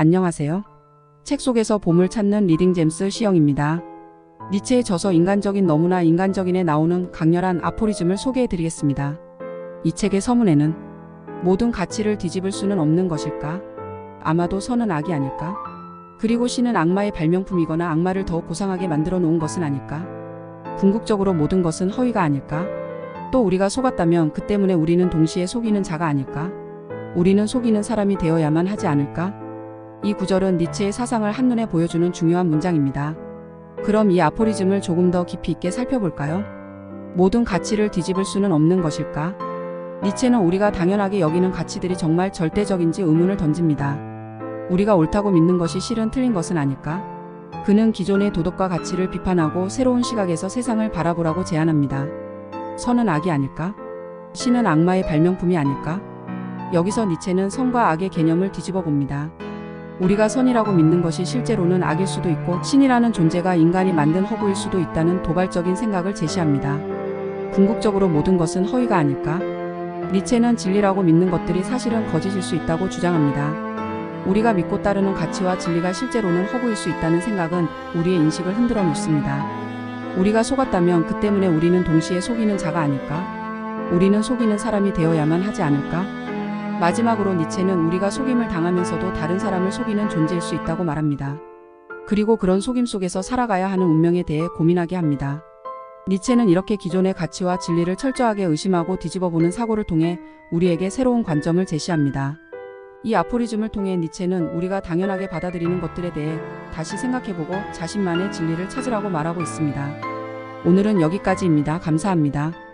안녕하세요. 책 속에서 봄을 찾는 리딩 잼스 시영입니다. 니체의 저서 인간적인 너무나 인간적인에 나오는 강렬한 아포리즘을 소개해 드리겠습니다. 이 책의 서문에는 모든 가치를 뒤집을 수는 없는 것일까? 아마도 선은 악이 아닐까? 그리고 신은 악마의 발명품이거나 악마를 더욱 고상하게 만들어 놓은 것은 아닐까? 궁극적으로 모든 것은 허위가 아닐까? 또 우리가 속았다면 그 때문에 우리는 동시에 속이는 자가 아닐까? 우리는 속이는 사람이 되어야만 하지 않을까? 이 구절은 니체의 사상을 한눈에 보여주는 중요한 문장입니다. 그럼 이 아포리즘을 조금 더 깊이 있게 살펴볼까요? 모든 가치를 뒤집을 수는 없는 것일까? 니체는 우리가 당연하게 여기는 가치들이 정말 절대적인지 의문을 던집니다. 우리가 옳다고 믿는 것이 실은 틀린 것은 아닐까? 그는 기존의 도덕과 가치를 비판하고 새로운 시각에서 세상을 바라보라고 제안합니다. 선은 악이 아닐까? 신은 악마의 발명품이 아닐까? 여기서 니체는 선과 악의 개념을 뒤집어 봅니다. 우리가 선이라고 믿는 것이 실제로는 악일 수도 있고 신이라는 존재가 인간이 만든 허구일 수도 있다는 도발적인 생각을 제시합니다. 궁극적으로 모든 것은 허위가 아닐까? 니체는 진리라고 믿는 것들이 사실은 거짓일 수 있다고 주장합니다. 우리가 믿고 따르는 가치와 진리가 실제로는 허구일 수 있다는 생각은 우리의 인식을 흔들어 놓습니다. 우리가 속았다면 그 때문에 우리는 동시에 속이는 자가 아닐까? 우리는 속이는 사람이 되어야만 하지 않을까? 마지막으로 니체는 우리가 속임을 당하면서도 다른 사람을 속이는 존재일 수 있다고 말합니다. 그리고 그런 속임 속에서 살아가야 하는 운명에 대해 고민하게 합니다. 니체는 이렇게 기존의 가치와 진리를 철저하게 의심하고 뒤집어보는 사고를 통해 우리에게 새로운 관점을 제시합니다. 이 아포리즘을 통해 니체는 우리가 당연하게 받아들이는 것들에 대해 다시 생각해보고 자신만의 진리를 찾으라고 말하고 있습니다. 오늘은 여기까지입니다. 감사합니다.